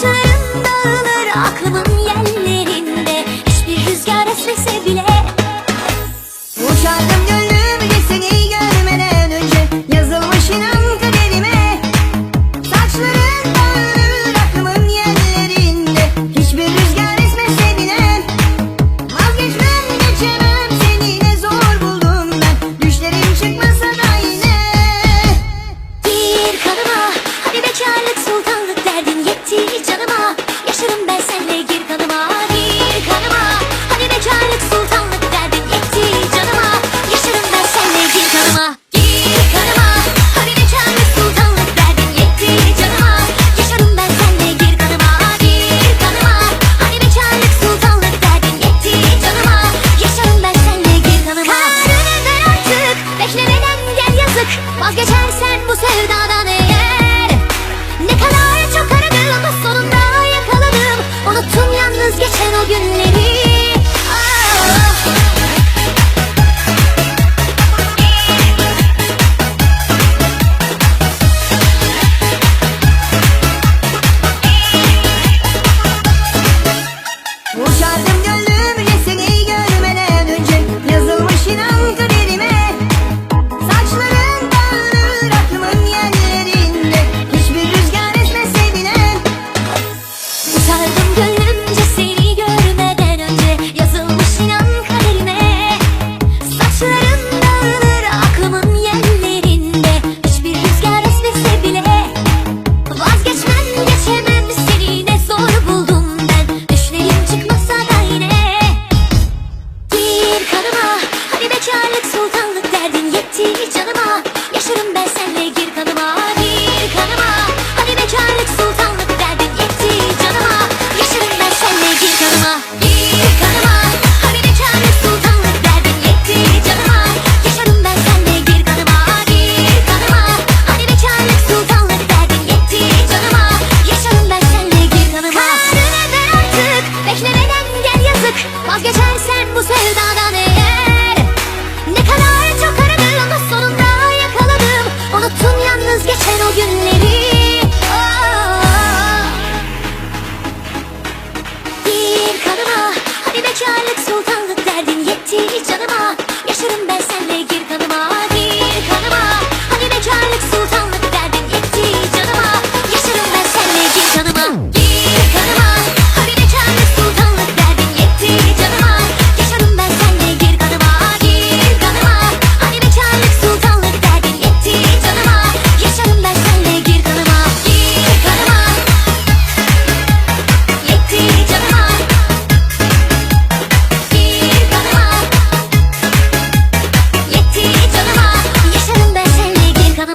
change Vazgeçersen bu sevdadan eğer Sultanlık derdin yetti canıma.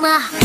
Ah.